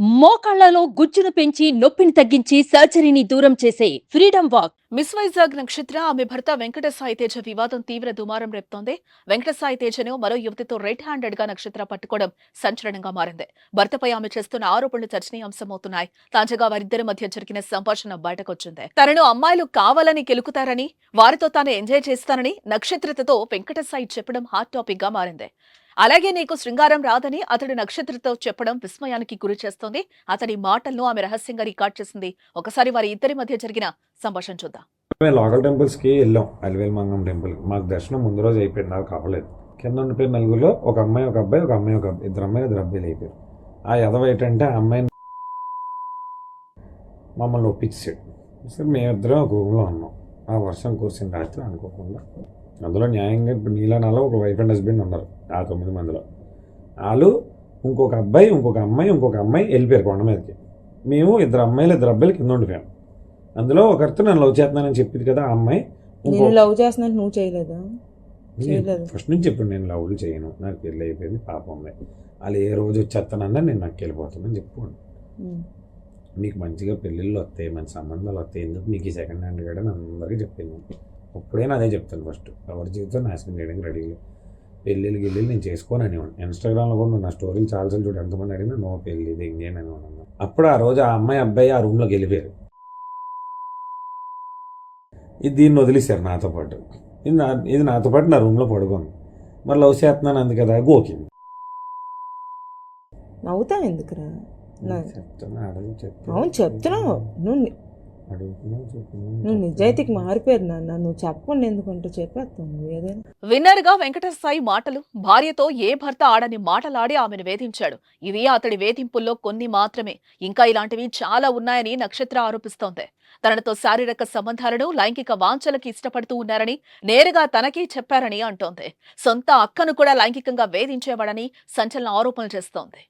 మోకాళ్ళలో గుజ్జును పెంచి నొప్పిని తగ్గించి సర్జరీని దూరం చేసే ఫ్రీడమ్ వాక్. మిస్ వైజాగ్ నక్షత్ర ఆమె భర్త వెంకట సాయి తేజ వివాదం తీవ్ర దుమారం రేపుతోంది. వెంకట సాయి తేజను మరో యువతితో రెడ్ హ్యాండెడ్గా నక్షత్ర పట్టుకోవడం సంచలనంగా మారింది. భర్తపై ఆమె చేస్తున్న ఆరోపణలు చర్చనీయాంశమవుతున్నాయి. తాజాగా వారిద్దరి మధ్య జరిగిన సంభాషణ బయటకొచ్చింది. తనను అమ్మాయిలు కావాలని గెలుకుతారని వారితో తాను ఎంజాయ్ చేస్తానని నక్షత్రతతో వెంకట సాయి చెప్పడం హాట్ టాపిక్గా మారింది. అలాగే నీకు శృంగారం రాదని అతడు నక్షత్రతో చెప్పడం విస్మయానికి గురి చేస్తోంది. అతడి మాటలను ఆమె రహస్యంగా రికార్డ్ చేసింది. ఒకసారి వారి ఇద్దరి మధ్య జరిగిన సంభాషణ చూద్దాం. మేము లోకల్ టెంపుల్స్కి వెళ్ళాం. అలివేల్ మంగం టెంపుల్ మాకు దర్శనం ముందు రోజు అయిపోయింది. నాకు అవ్వలేదు. కింద ఉండిపోయిన నలుగురిలో ఒక అమ్మాయి ఒక అబ్బాయి ఒక అమ్మాయి ఒక అబ్బాయి. ఇద్దరు అమ్మాయి ఇద్దరు అబ్బాయిలు అయిపోయారు. ఆ ఎదవ ఏంటంటే ఆ అమ్మాయిని మమ్మల్ని ఒప్పించాడు సరే మేమిద్దరం ఒక రూమ్లో ఉన్నాం. ఆ వర్షం కురిసిన రాత్రి అనుకోకుండా అందులో న్యాయంగా ఇప్పుడు నీలా నాలో ఒక వైఫ్ అండ్ హస్బెండ్ ఉన్నారు ఆ తొమ్మిది మందిలో. వాళ్ళు ఇంకొక అబ్బాయి ఇంకొక అమ్మాయి ఇంకొక అమ్మాయి వెళ్ళిపోయారు కొండ మీదకి. మేము ఇద్దరు అమ్మాయిలు ఇద్దరు అబ్బాయిలు కింద ఉండిపోయాం. అందులో ఒకరితో నేను లవ్ చేస్తున్నానని చెప్పింది కదా ఆ అమ్మాయి నేను లవ్ చేస్తున్నట్టు నువ్వు చేయలేదా. ఫస్ట్ నుంచి చెప్పాను నేను లవ్లు చేయను నాకు పెళ్ళి అయిపోయింది పాప ఉంది. వాళ్ళు ఏ రోజు వచ్చేస్తానన్నా నేను నాకు వెళ్ళిపోతానని చెప్పుకోండి. మీకు మంచిగా పెళ్ళిళ్ళు వస్తాయి మంచి సంబంధాలు వస్తాయి ఎందుకు? మీకు ఈ సెకండ్ హ్యాండ్ కూడా నేను అందరికీ చెప్పింది. ఇప్పుడైనా అదే చెప్తాను ఫస్ట్ ఎవరి జీవితం నాశనం చేయడానికి రెడీ పెళ్ళిళ్ళు గిళ్ళిళ్ళు నేను చేసుకోను అనేవాడు ఇన్స్టాగ్రామ్లో కూడా నా స్టోరీలు చాలాసార్లు చూడు ఎంతమంది అడిగినా నో పెళ్ళి ఇది ఇంకేం అనేవాడు అప్పుడు ఆ రోజు ఆ అమ్మాయి అబ్బాయి ఆ రూమ్లోకి వెళ్ళిపోయారు. ఇది దీన్ని వదిలేశారు నాతో పాటు. ఇది నా ఇది నాతో పాటు నా రూమ్లో పడుకుంది. మరి లవ్ చేస్తున్నాను అంది కదా గోకింది. నవ్వుతావు ఎందుకురా? చెప్తున్నా అడుగు చెప్తున్నావు. నువ్వు నువ్వు నిజాయితీకి మారిపోయారు నాన్న. నువ్వు చెప్పండి ఎందుకంటే ఏదైనా. విన్నర్గా వెంకట సాయి మాటలు భార్యతో ఏ భర్త ఆడని మాటలాడి ఆమెను వేధించాడు. ఇవి అతడి వేధింపుల్లో కొన్ని మాత్రమే. ఇంకా ఇలాంటివి చాలా ఉన్నాయని నక్షత్ర ఆరోపిస్తోంది. తనతో శారీరక సంబంధాలను లైంగిక వాంఛలకి ఇష్టపడుతూ ఉన్నారని నేరుగా తనకే చెప్పారని అంటోంది. సొంత అక్కను కూడా లైంగికంగా వేధించేవాడని సంచలన ఆరోపణలు చేస్తోంది.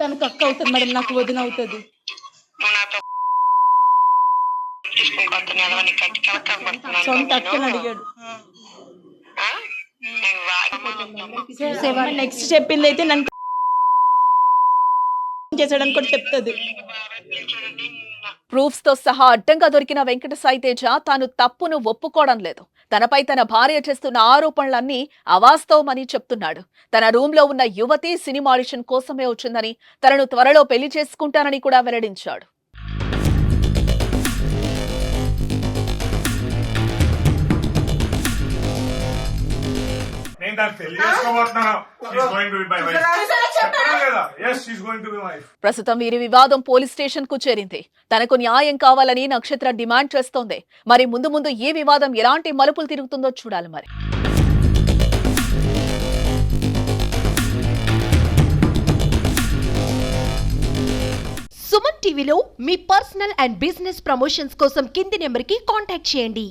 తనకు అక్క అవుతుంది మేడం నాకు వదిన అవుతుంది సొంత అక్కని అడిగాడు. నెక్స్ట్ చెప్పింది అయితే నన్ను చేసాడని కూడా చెప్తుంది. ప్రూఫ్స్తో సహా అడ్డంగా దొరికిన వెంకట సాయి తేజ తాను తప్పును ఒప్పుకోవడం లేదు. తనపై తన భార్య చేస్తున్న ఆరోపణలన్నీ అవాస్తవమని చెప్తున్నాడు. తన రూమ్లో ఉన్న యువతి సినిమా ఆడిషన్ కోసమే వచ్చిందని తనను త్వరలో పెళ్ళి చేసుకుంటానని కూడా వెల్లడించాడు. ప్రస్తుతం వీరి వివాదం పోలీస్ స్టేషన్కు చేరింది. తనకు న్యాయం కావాలని నక్షత్ర డిమాండ్ చేస్తోంది. మరి ముందు ముందు ఈ వివాదం ఎలాంటి మలుపులు తిరుగుతుందో చూడాలి మరి. సుమన్ టీవీలో మీ పర్సనల్ అండ్ బిజినెస్ ప్రమోషన్స్ కోసం కింది నెంబర్కి కాంటాక్ట్ చేయండి.